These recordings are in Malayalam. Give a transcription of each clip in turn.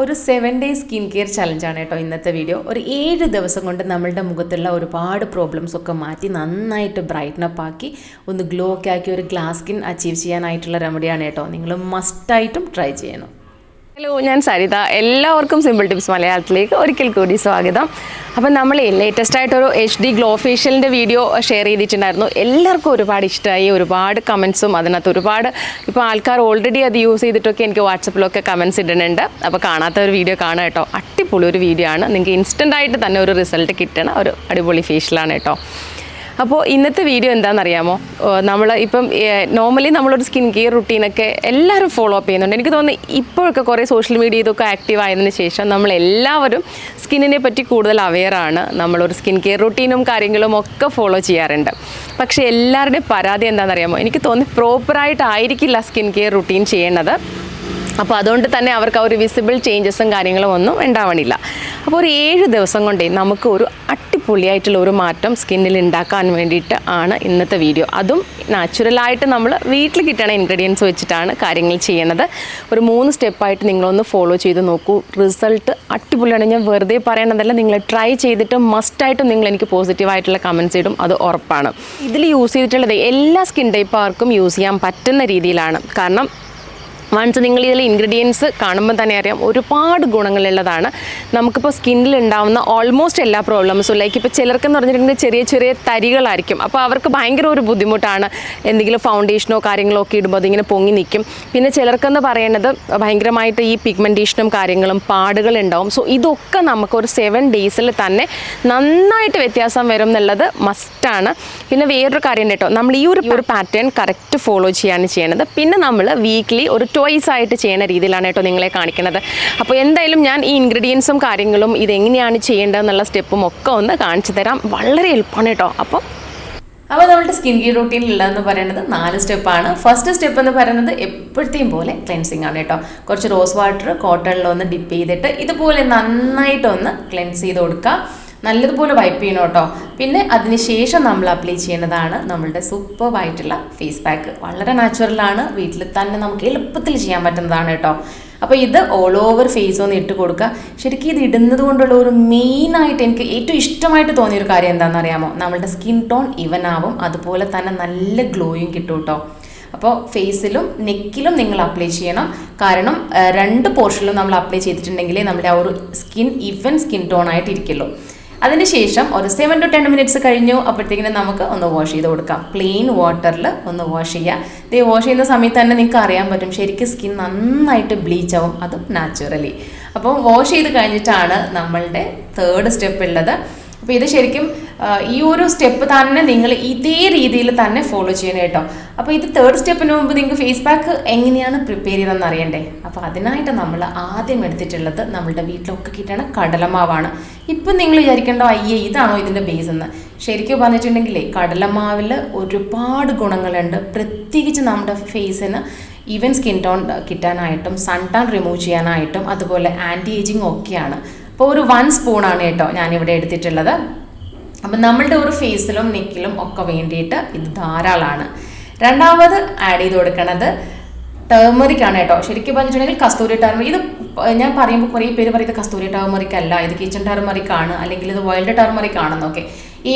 ഒരു സെവൻ ഡേ സ്കിൻ കെയർ ചലഞ്ചാണ് കേട്ടോ ഇന്നത്തെ വീഡിയോ ഒരു ഏഴ് ദിവസം കൊണ്ട് നമ്മളുടെ മുഖത്തുള്ള ഒരുപാട് പ്രോബ്ലംസ് ഒക്കെ മാറ്റി നന്നായിട്ട് ബ്രൈറ്റ്നപ്പ് ആക്കി ഒന്ന് ഗ്ലോ ഒക്കെ ആക്കി ഒരു ഗ്ലാസ് സ്കിൻ അച്ചീവ് ചെയ്യാനായിട്ടുള്ള റെമഡിയാണ് കേട്ടോ. നിങ്ങൾ മസ്റ്റായിട്ടും ട്രൈ ചെയ്യണം. ഹലോ ഞാൻ സരിത. എല്ലാവർക്കും സിമ്പിൾ ടിപ്സ് മലയാളത്തിലേക്ക് ഒരിക്കൽ കൂടി സ്വാഗതം. അപ്പം നമ്മൾ ലേറ്റസ്റ്റ് ആയിട്ടൊരു എച്ച് ഡി ഗ്ലോ ഫേഷ്യലിന്റെ വീഡിയോ ഷെയർ ചെയ്തിട്ടുണ്ടായിരുന്നു. എല്ലാവർക്കും ഒരുപാട് ഇഷ്ടമായി ഒരുപാട് കമൻസും അതിനകത്ത് ഒരുപാട് ഇപ്പോൾ ആൾക്കാർ ഓൾറെഡി അത് യൂസ് ചെയ്തിട്ടൊക്കെ എനിക്ക് വാട്സപ്പിലൊക്കെ കമൻസ് ഇടുന്നുണ്ട്. അപ്പോൾ കാണാത്ത ഒരു വീഡിയോ കാണുക കേട്ടോ. അടിപൊളി ഒരു വീഡിയോ ആണ്. നിങ്ങൾക്ക് ഇൻസ്റ്റന്റ് ആയിട്ട് തന്നെ ഒരു റിസൾട്ട് കിട്ടണ ഒരു അടിപൊളി ഫേഷ്യലാണ് കേട്ടോ. അപ്പോൾ ഇന്നത്തെ വീഡിയോ എന്താണെന്നറിയാമോ? നമ്മൾ ഇപ്പം നോർമലി നമ്മളൊരു സ്കിൻ കെയർ റുട്ടീനൊക്കെ എല്ലാവരും ഫോളോ അപ്പ് ചെയ്യുന്നുണ്ട്. എനിക്ക് തോന്നുന്നു ഇപ്പോഴൊക്കെ കുറേ സോഷ്യൽ മീഡിയ ഇതൊക്കെ ആക്റ്റീവ് ആയതിനു ശേഷം നമ്മൾ എല്ലാവരും സ്കിന്നിനെ പറ്റി കൂടുതൽ അവെയറാണ് നമ്മളൊരു സ്കിൻ കെയർ റുട്ടീനും കാര്യങ്ങളും ഒക്കെ ഫോളോ ചെയ്യാറുണ്ട്. പക്ഷേ എല്ലാവരുടെയും പരാതി എന്താണെന്നറിയാമോ? എനിക്ക് തോന്നുന്നു പ്രോപ്പറായിട്ടായിരിക്കില്ല സ്കിൻ കെയർ റുട്ടീൻ ചെയ്യേണ്ടത്. അപ്പോൾ അതുകൊണ്ട് തന്നെ അവർക്ക് ആ ഒരു വിസിബിൾ ചേഞ്ചസും കാര്യങ്ങളും ഒന്നും ഉണ്ടാവണില്ല. അപ്പോൾ ഒരു ഏഴ് ദിവസം കൊണ്ടേ നമുക്ക് ഒരു അടിപൊളിയായിട്ടുള്ള ഒരു മാറ്റം സ്കിന്നിൽ ഉണ്ടാക്കാൻ വേണ്ടിയിട്ട് ആണ് ഇന്നത്തെ വീഡിയോ. അതും നാച്ചുറലായിട്ട് നമ്മൾ വീട്ടിൽ കിട്ടണ ഇൻഗ്രീഡിയൻസ് വെച്ചിട്ടാണ് കാര്യങ്ങൾ ചെയ്യുന്നത്. ഒരു മൂന്ന് സ്റ്റെപ്പായിട്ട് നിങ്ങളൊന്ന് ഫോളോ ചെയ്ത് നോക്കൂ. റിസൾട്ട് അടിപൊളിയാണ്. ഞാൻ വെറുതെ പറയണതല്ല. നിങ്ങൾ ട്രൈ ചെയ്തിട്ട് മസ്റ്റായിട്ടും നിങ്ങൾ എനിക്ക് പോസിറ്റീവായിട്ടുള്ള കമൻസ് ഇടും. അത് ഉറപ്പാണ്. ഇതിൽ യൂസ് ചെയ്തിട്ടുള്ളത് എല്ലാ സ്കിൻ ടൈപ്പ് ആർക്കും യൂസ് ചെയ്യാൻ പറ്റുന്ന രീതിയിലാണ്. കാരണം വൺസ് നിങ്ങൾ ഇതിലെ ഇൻഗ്രീഡിയൻസ് കാണുമ്പോൾ തന്നെ അറിയാം. ഒരുപാട് ഗുണങ്ങളുള്ളതാണ്. നമുക്കിപ്പോൾ സ്കിന്നിൽ ഉണ്ടാവുന്ന ഓൾമോസ്റ്റ് എല്ലാ പ്രോബ്ലംസും ലൈക്ക് ഇപ്പോൾ ചിലർക്കെന്ന് പറഞ്ഞിട്ടുണ്ടെങ്കിൽ ചെറിയ ചെറിയ തരികളായിരിക്കും. അപ്പോൾ അവർക്ക് ഭയങ്കര ഒരു ബുദ്ധിമുട്ടാണ് എന്തെങ്കിലും ഫൗണ്ടേഷനോ കാര്യങ്ങളോ ഒക്കെ ഇടുമ്പോൾ അതിങ്ങനെ പൊങ്ങി നിൽക്കും പിന്നെ ചിലർക്കെന്ന് പറയുന്നത് ഭയങ്കരമായിട്ട് ഈ പിഗ്മെന്റേഷനും കാര്യങ്ങളും പാടുകൾ ഉണ്ടാവും. സോ ഇതൊക്കെ നമുക്ക് ഒരു സെവൻ ഡേയ്സിൽ തന്നെ നന്നായിട്ട് വ്യത്യാസം വരും എന്നുള്ളത് മസ്റ്റാണ് പിന്നെ വേറൊരു കാര്യം കേട്ടോ. നമ്മൾ ഈ ഒരു പാറ്റേൺ കറക്റ്റ് ഫോളോ ചെയ്യാണ് ചെയ്യണത്. പിന്നെ നമ്മൾ വീക്ക്ലി ഒരു ടോയ്സ് ആയിട്ട് ചെയ്യുന്ന രീതിയിലാണ് കേട്ടോ നിങ്ങളെ കാണിക്കുന്നത്. അപ്പോൾ എന്തായാലും ഞാൻ ഈ ഇൻഗ്രീഡിയൻസും കാര്യങ്ങളും ഇതെങ്ങനെയാണ് ചെയ്യേണ്ടതെന്നുള്ള സ്റ്റെപ്പും ഒക്കെ ഒന്ന് കാണിച്ചു തരാം. വളരെ എളുപ്പമാണ് കേട്ടോ. അപ്പോൾ അപ്പോൾ നമ്മുടെ സ്കിൻ കെയർ റൂട്ടീനിലുള്ളതെന്ന് പറയുന്നത് നാല് സ്റ്റെപ്പാണ് ഫസ്റ്റ് സ്റ്റെപ്പ് എന്ന് പറയുന്നത് എപ്പോഴത്തെയും പോലെ ക്ലെൻസിങ് ആണ് കേട്ടോ. കുറച്ച് റോസ് വാട്ടർ കോട്ടണിലൊന്ന് ഡിപ്പ് ചെയ്തിട്ട് ഇതുപോലെ നന്നായിട്ടൊന്ന് ക്ലെൻസ് ചെയ്ത് കൊടുക്കുക. നല്ലതുപോലെ വൈപ്പ് ചെയ്യണം കേട്ടോ പിന്നെ അതിനുശേഷം നമ്മൾ അപ്ലൈ ചെയ്യുന്നതാണ് നമ്മളുടെ സൂപ്പർവായിട്ടുള്ള ഫേസ് പാക്ക് വളരെ നാച്ചുറലാണ് വീട്ടിൽ തന്നെ നമുക്ക് എളുപ്പത്തിൽ ചെയ്യാൻ പറ്റുന്നതാണ് കേട്ടോ അപ്പോൾ ഇത് ഓൾ ഓവർ ഫേസ് ഒന്ന് ഇട്ട് കൊടുക്കുക. ശരിക്കും ഇത് ഇടുന്നത് കൊണ്ടുള്ള ഒരു മെയിനായിട്ട് എനിക്ക് ഏറ്റവും ഇഷ്ടമായിട്ട് തോന്നിയൊരു കാര്യം എന്താണെന്ന് അറിയാമോ? നമ്മളുടെ സ്കിൻ ടോൺ ഇവൻ ആവും. അതുപോലെ തന്നെ നല്ല ഗ്ലോയും കിട്ടും കേട്ടോ അപ്പോൾ ഫേസിലും നെക്കിലും നിങ്ങൾ അപ്ലൈ ചെയ്യണം. കാരണം രണ്ട് പോർഷനിലും നമ്മൾ അപ്ലൈ ചെയ്തിട്ടുണ്ടെങ്കിൽ നമ്മുടെ ആ ഒരു സ്കിൻ ഇവൻ സ്കിൻ ടോൺ ആയിട്ട് ഇരിക്കുള്ളൂ. അതിനുശേഷം ഒരു സെവൻ ടു ടെൻ മിനിറ്റ്സ് കഴിഞ്ഞു. അപ്പോഴത്തേക്കിനും നമുക്ക് ഒന്ന് വാഷ് ചെയ്ത് കൊടുക്കാം. പ്ലെയിൻ വാട്ടറിൽ ഒന്ന് വാഷ് ചെയ്യുക ഇത് വാഷ് ചെയ്യുന്ന സമയത്ത് തന്നെ നിങ്ങൾക്ക് അറിയാൻ പറ്റും. ശരിക്കും സ്കിൻ നന്നായിട്ട് ബ്ലീച്ച് ആവും. അതും നാച്ചുറലി അപ്പം വാഷ് ചെയ്ത് കഴിഞ്ഞിട്ടാണ് നമ്മളുടെ തേർഡ് സ്റ്റെപ്പ് ഉള്ളത്. അപ്പോൾ ഇത് ശരിക്കും ഈ ഒരു സ്റ്റെപ്പ് തന്നെ നിങ്ങൾ ഇതേ രീതിയിൽ തന്നെ ഫോളോ ചെയ്യണം കേട്ടോ. അപ്പോൾ ഇത് തേർഡ് സ്റ്റെപ്പിന് മുമ്പ് നിങ്ങൾക്ക് ഫേസ് പാക്ക് എങ്ങനെയാണ് പ്രിപ്പയർ ചെയ്തതെന്ന് അറിയണ്ടേ? അപ്പോൾ അതിനായിട്ട് നമ്മൾ ആദ്യം എടുത്തിട്ടുള്ളത് നമ്മളുടെ വീട്ടിലൊക്കെ കിട്ടണ കടലമാവാണ്. ഇപ്പം നിങ്ങൾ വിചാരിക്കേണ്ടോ അയ്യേ ഇതാണോ ഇതിന്റെ ബേസ് എന്ന് ശരിക്കും പറഞ്ഞിട്ടുണ്ടെങ്കിലേ കടലമാവിൽ ഒരുപാട് ഗുണങ്ങളുണ്ട്. പ്രത്യേകിച്ച് നമ്മുടെ ഫേസിന് ഈവൻ സ്കിൻ ടോൺ കിട്ടാനായിട്ടും സൺ ടാൺ റിമൂവ് ചെയ്യാനായിട്ടും അതുപോലെ ആന്റി ഏജിങ് ഒക്കെയാണ്. അപ്പോൾ ഒരു വൺ സ്പൂണാണ് കേട്ടോ ഞാനിവിടെ എടുത്തിട്ടുള്ളത്. അപ്പം നമ്മളുടെ ഒരു ഫേസിലും നെക്കിലും ഒക്കെ വേണ്ടിയിട്ട് ഇത് ധാരാളമാണ് രണ്ടാമത് ആഡ് ചെയ്ത് കൊടുക്കണത് ടേമറിക് ആണ് കേട്ടോ. ശരിക്കും പറഞ്ഞിട്ടുണ്ടെങ്കിൽ കസ്തൂരി ടർമറിക് ഇത് ഞാൻ പറയുമ്പോൾ കുറേ പേര് പറയുന്നത് കസ്തൂരി ടർമറിക് അല്ല. ഇത് കിച്ചൺ ടർമറിക് ആണ് അല്ലെങ്കിൽ ഇത് വൈൽഡ് ടർമറിക് ആണെന്നൊക്കെ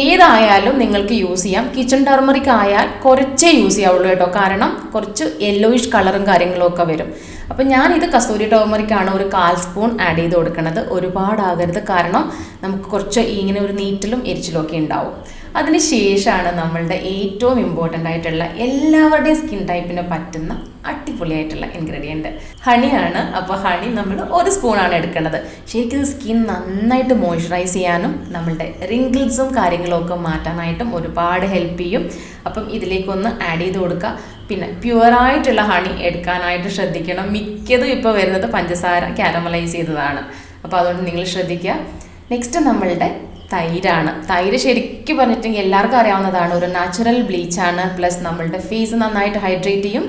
ഏതായാലും നിങ്ങൾക്ക് യൂസ് ചെയ്യാം. കിച്ചൺ ടർമറിക് ആയാൽ കുറച്ചേ യൂസ് ചെയ്യാവുള്ളൂ കേട്ടോ. കാരണം കുറച്ച് യെല്ലോയിഷ് കളറും കാര്യങ്ങളും ഒക്കെ വരും. അപ്പം ഞാൻ ഇത് കസ്തൂരി ടോമറിക്കാണ് ഒരു കാൽ സ്പൂൺ ആഡ് ചെയ്ത് കൊടുക്കുന്നത് ഒരുപാടാകരുത്. കാരണം നമുക്ക് കുറച്ച് ഇങ്ങനെ ഒരു നീറ്റിലും എരിച്ചിലും ഒക്കെ ഉണ്ടാവും. അതിന് ശേഷമാണ് നമ്മളുടെ ഏറ്റവും ഇമ്പോർട്ടന്റ് ആയിട്ടുള്ള എല്ലാവരുടെയും സ്കിൻ ടൈപ്പിന് പറ്റുന്ന അടിപൊളിയായിട്ടുള്ള ഇൻഗ്രീഡിയന്റ് ഹണിയാണ്. അപ്പോൾ ഹണി നമ്മൾ ഒരു സ്പൂണാണ് എടുക്കേണ്ടത് ശരിക്കും സ്കിൻ നന്നായിട്ട് മോയ്സ്ചറൈസ് ചെയ്യാനും നമ്മളുടെ റിങ്കിൾസും കാര്യങ്ങളും ഒക്കെ മാറ്റാനായിട്ടും ഒരുപാട് ഹെൽപ്പ് ചെയ്യും. അപ്പം ഇതിലേക്കൊന്ന് ആഡ് ചെയ്ത് കൊടുക്കുക പിന്നെ പ്യുവറായിട്ടുള്ള ഹണി എടുക്കാനായിട്ട് ശ്രദ്ധിക്കണം. മിക്കതും ഇപ്പോൾ വരുന്നത് പഞ്ചസാര കാരമലൈസ് ചെയ്തതാണ്. അപ്പോൾ അതുകൊണ്ട് നിങ്ങൾ ശ്രദ്ധിക്കുക. നെക്സ്റ്റ് നമ്മളുടെ തൈരാണ്. തൈര് ശരിക്കും പറഞ്ഞിട്ടുണ്ടെങ്കിൽ എല്ലാവർക്കും അറിയാവുന്നതാണ്. ഒരു നാച്ചുറൽ ബ്ലീച്ചാണ് പ്ലസ് നമ്മളുടെ ഫേസ് നന്നായിട്ട് ഹൈഡ്രേറ്റ് ചെയ്യും.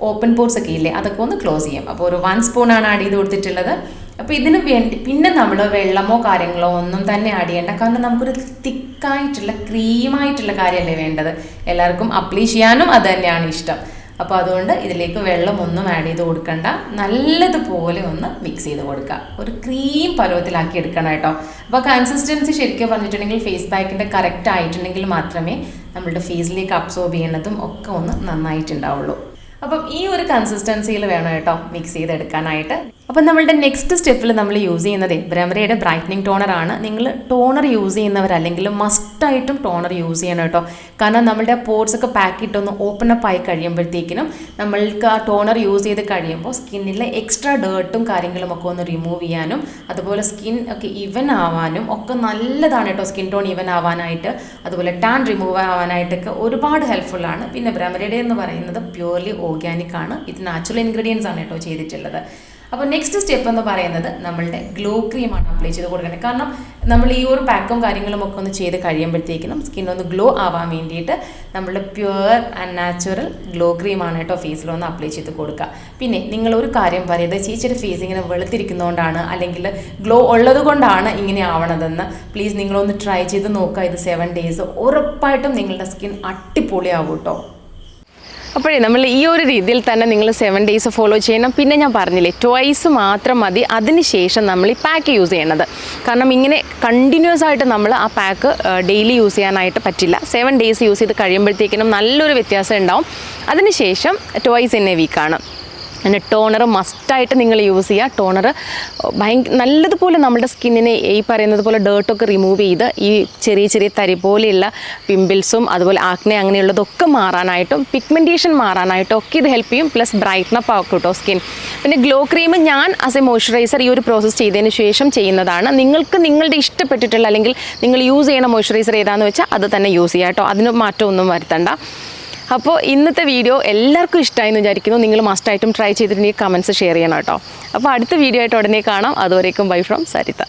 ഓപ്പൺ പോർട്സ് ഒക്കെ ഇല്ലേ? അതൊക്കെ ഒന്ന് ക്ലോസ് ചെയ്യും. അപ്പോൾ ഒരു വൺ സ്പൂണാണ് ആഡ് ചെയ്ത് കൊടുത്തിട്ടുള്ളത്. അപ്പോൾ ഇതിന് വേണ്ടി പിന്നെ നമ്മൾ വെള്ളമോ കാര്യങ്ങളോ ഒന്നും തന്നെ ആഡ് ചെയ്യേണ്ട. കാരണം നമുക്കൊരു തിക്കായിട്ടുള്ള ക്രീമായിട്ടുള്ള കാര്യമല്ലേ വേണ്ടത്. എല്ലാവർക്കും അപ്ലൈ ചെയ്യാനും അത് തന്നെയാണ് ഇഷ്ടം. അപ്പോൾ അതുകൊണ്ട് ഇതിലേക്ക് വെള്ളം ഒന്നും ആഡ് ചെയ്ത് കൊടുക്കണ്ട. നല്ലതുപോലെ ഒന്ന് മിക്സ് ചെയ്ത് കൊടുക്കുക ഒരു ക്രീം പരുവത്തിലാക്കി എടുക്കണം കേട്ടോ. അപ്പോൾ കൺസിസ്റ്റൻസി ശരിക്കും പറഞ്ഞിട്ടുണ്ടെങ്കിൽ ഫേസ് പാക്കിന്റെ കറക്റ്റ് ആയിട്ടുണ്ടെങ്കിൽ മാത്രമേ നമ്മളുടെ ഫേസിലേക്ക് അബ്സോർബ് ചെയ്യണതും ഒക്കെ ഒന്ന് നന്നായിട്ടുണ്ടാവുള്ളൂ. അപ്പം ഈ ഒരു കൺസിസ്റ്റൻസിയിൽ വേണം കേട്ടോ മിക്സ് ചെയ്തെടുക്കാനായിട്ട്. അപ്പം നമ്മളുടെ നെക്സ്റ്റ് സ്റ്റെപ്പിൽ നമ്മൾ യൂസ് ചെയ്യുന്നത് ബ്രമരയുടെ ബ്രൈറ്റനിങ് ടോണർ ആണ്. നിങ്ങൾ ടോണർ യൂസ് ചെയ്യുന്നവരല്ലെങ്കിൽ മസ്റ്റായിട്ടും ടോണർ യൂസ് ചെയ്യണം കേട്ടോ. കാരണം നമ്മളുടെ പോർട്സ് ഒക്കെ പാക്കിട്ട് ഒന്ന് ഓപ്പൺ അപ്പ് ആയി കഴിയുമ്പോഴത്തേക്കിനും നമ്മൾക്ക് ആ ടോണർ യൂസ് ചെയ്ത് കഴിയുമ്പോൾ സ്കിന്നിലെ എക്സ്ട്രാ ഡേർട്ടും കാര്യങ്ങളും ഒക്കെ ഒന്ന് റിമൂവ് ചെയ്യാനും അതുപോലെ സ്കിൻ ഒക്കെ ഈവൻ ആവാനും ഒക്കെ നല്ലതാണ് കേട്ടോ സ്കിൻ ടോൺ ഈവൻ ആവാനായിട്ട്. അതുപോലെ ടാൻ റിമൂവ് ആവാനായിട്ടൊക്കെ ഒരുപാട് ഹെൽപ്ഫുൾ ആണ്. പിന്നെ ബ്രമരയുടെ എന്ന് പറയുന്നത് പ്യൂർലി ഓർഗാനിക് ആണ്. ഇത് നാച്ചുറൽ ഇൻഗ്രീഡിയൻസ് ആണ് കേട്ടോ ചെയ്തിട്ടുള്ളത്. അപ്പോൾ നെക്സ്റ്റ് സ്റ്റെപ്പ് എന്ന് പറയുന്നത് നമ്മളുടെ ഗ്ലോ ക്രീമാണ് അപ്ലൈ ചെയ്ത് കൊടുക്കുന്നത് കാരണം നമ്മൾ ഈ ഒരു പാക്കും കാര്യങ്ങളും ഒക്കെ ഒന്ന് ചെയ്ത് കഴിയുമ്പോഴത്തേക്കിനും സ്കിൻ ഒന്ന് ഗ്ലോ ആവാൻ വേണ്ടിയിട്ട് നമ്മൾ പ്യുവർ ആൻഡ് നാച്ചുറൽ ഗ്ലോ ക്രീമാണ് കേട്ടോ ഫേസിൽ ഒന്ന് അപ്ലൈ ചെയ്ത് കൊടുക്കുക. പിന്നെ നിങ്ങൾ ഒരു കാര്യം പറയുന്നത് ചേച്ചിയുടെ ഫേസ് ഇങ്ങനെ വെളുത്തിരിക്കുന്നതുകൊണ്ടാണ് അല്ലെങ്കിൽ ഗ്ലോ ഉള്ളത് കൊണ്ടാണ് ഇങ്ങനെ ആവണതെന്ന് പ്ലീസ് നിങ്ങളൊന്ന് ട്രൈ ചെയ്ത് നോക്കുക. ഇത് സെവൻ ഡേയ്സ് ഉറപ്പായിട്ടും നിങ്ങളുടെ സ്കിൻ അടിപൊളിയാവും കേട്ടോ. അപ്പോഴേ നമ്മൾ ഈ ഒരു രീതിയിൽ തന്നെ നിങ്ങൾ സെവൻ ഡേയ്സ് ഫോളോ ചെയ്യണം. പിന്നെ ഞാൻ പറഞ്ഞില്ലേ ട്വൈസ് മാത്രം മതി. അതിനുശേഷം നമ്മൾ ഈ പാക്ക് യൂസ് ചെയ്യണത്. കാരണം ഇങ്ങനെ കണ്ടിന്യൂസ് ആയിട്ട് നമ്മൾ ആ പാക്ക് ഡെയിലി യൂസ് ചെയ്യാനായിട്ട് പറ്റില്ല. സെവൻ ഡേയ്സ് യൂസ് ചെയ്ത് കഴിയുമ്പോഴത്തേക്കിനും നല്ലൊരു വ്യത്യാസം ഉണ്ടാവും. അതിനുശേഷം ട്വൈസ് ഇൻ എ വീക്കാണ് പിന്നെ ടോണർ മസ്റ്റായിട്ട് നിങ്ങൾ യൂസ് ചെയ്യുക. ടോണർ ഭയങ്കര നല്ലതുപോലെ നമ്മുടെ സ്കിന്നിനെ ഈ പറയുന്നത് പോലെ ഡേർട്ടൊക്കെ റിമൂവ് ചെയ്ത് ഈ ചെറിയ ചെറിയ തരി പോലെയുള്ള പിമ്പിൾസും അതുപോലെ ആക്നെ അങ്ങനെയുള്ളതൊക്കെ മാറാനായിട്ടും പിഗ്മെന്റേഷൻ മാറാനായിട്ടും ഒക്കെ ഇത് ഹെൽപ്പ് ചെയ്യും. പ്ലസ് ബ്രൈറ്റ്നപ്പ് ആക്കും കേട്ടോ സ്കിൻ പിന്നെ ഗ്ലോ ക്രീം ഞാൻ ആസ് എ മോയ്സ്ചറൈസർ ഈ ഒരു പ്രോസസ്സ് ചെയ്തതിന് ശേഷം ചെയ്യുന്നതാണ്. നിങ്ങൾക്ക് നിങ്ങളുടെ ഇഷ്ടപ്പെട്ടിട്ടുള്ള അല്ലെങ്കിൽ നിങ്ങൾ യൂസ് ചെയ്യണ മോയ്സ്ചറൈസർ ഏതാണെന്ന് വെച്ചാൽ അത് തന്നെ യൂസ് ചെയ്യാം കേട്ടോ. അതിന് മാറ്റമൊന്നും വരുത്തണ്ട. അപ്പോൾ ഇന്നത്തെ വീഡിയോ എല്ലാവർക്കും ഇഷ്ടമായി എന്ന് വിചാരിക്കുന്നു. നിങ്ങൾ മസ്റ്റായിട്ടും ട്രൈ ചെയ്തിട്ടുണ്ടെങ്കിൽ കമൻസ് ഷെയർ ചെയ്യണം കേട്ടോ. അപ്പോൾ അടുത്ത വീഡിയോ ആയിട്ട് ഉടനെ കാണാം. അതുവരേക്കും ബൈ ഫ്രം സരിത.